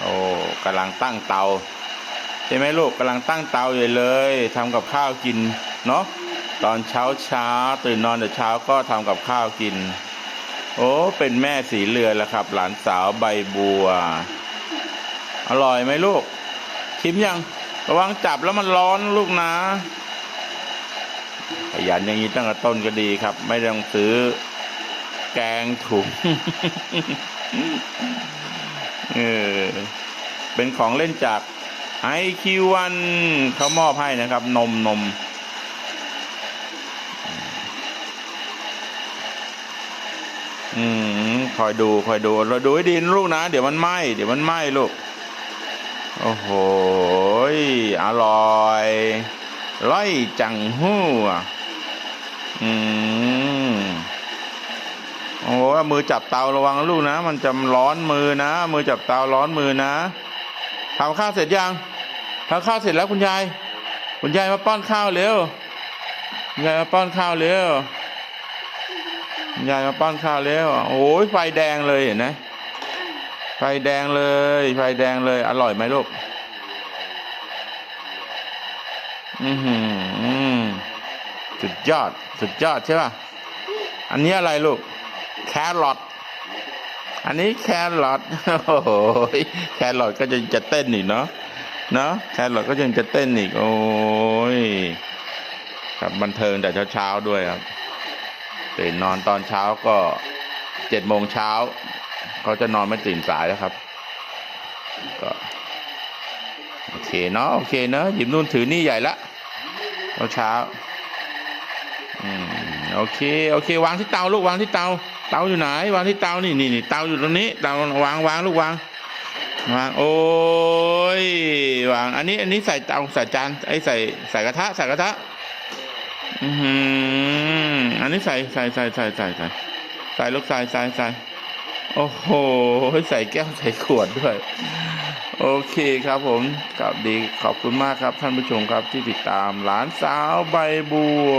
โอ้กำลังตั้งเตา ใช่ไหมลูกกำลังตั้งเตาอยู่เลยทำกับข้าวกินเนาะตอนเช้าเช้าตื่นนอนแต่เช้าก็ทำกับข้าวกิน โอ้เป็นแม่สีเรือนแล้วครับ หลานสาวใบบัว อร่อยไหมลูก ชิมยังระวังจับแล้วมันร้อนลูกนะขยันอย่างนี้ตั้งแต่ต้นก็ดีครับ ไม่ต้องซื้อแกงถุง เออเป็นของเล่นจากไอคิวันเขามอบให้นะครับ นมนมอืมคอยดูคอยดู เราดูให้ดีลูกนะ เดี๋ยวมันไหม้เดี๋ยวมันไหม้ลูก โอ้โหอร่อยร้อยจังหู้อะอืม โอ้โหมือจับเตาระวังลูกนะ มันจะร้อนมือนะ มือจับเตาร้อนมือนะทำข้าวเสร็จยังทำข้าวเสร็จแล้วคุณยาย คุณยายมาป้อนข้าวเร็ว คุณยายมาป้อนข้าวเร็ว คุณยายมาป้อนข้าวเร็ว โอ้ยไฟแดงเลยเห็นไหมไฟแดงเลย ไฟแดงเลย อร่อยไหมลูก อือหือสุดยอด สุดยอดใช่ป่ะ อันนี้อะไรลูก แครอทอันนี้แครอทโอ้โหแครอทก็จะจะเต้นอีกเนาะเนาะแครอทก็ยังจะเต้นอีก โอ้ยครับบันเทิงแต่เช้าๆด้วยครับตื่นนอนตอนเช้าก็เจ็ดโมงเช้าเขาจะนอนไม่ตื่นสายแล้วครับ ก็โอเคเนาะโอเคเนาะหยิบนู่นถือนี่ใหญ่ละเช้าเช้าอืมโอเค โอเค วางที่เตาลูกวางที่เตา เตาอยู่ไหน วางที่เตานี่นี่นี่เตาอยู่ตรงนี้เตาวางวางลูกวางวางโอ้ยวาง อันนี้อันนี้ใส่เตาใส่จานไอ้ใส่ใส่กระทะใส่กระทะอือออันนี้ใส่ใส่ใส่ใส่ใส่ใส่ใส่ลูกใส่ใส่ใส่โอ้โหใส่แก้วใส่ขวดด้วย โอเคครับผมกับดีขอบคุณมากครับท่านผู้ชมครับที่ติดตามหลานสาวใบบัว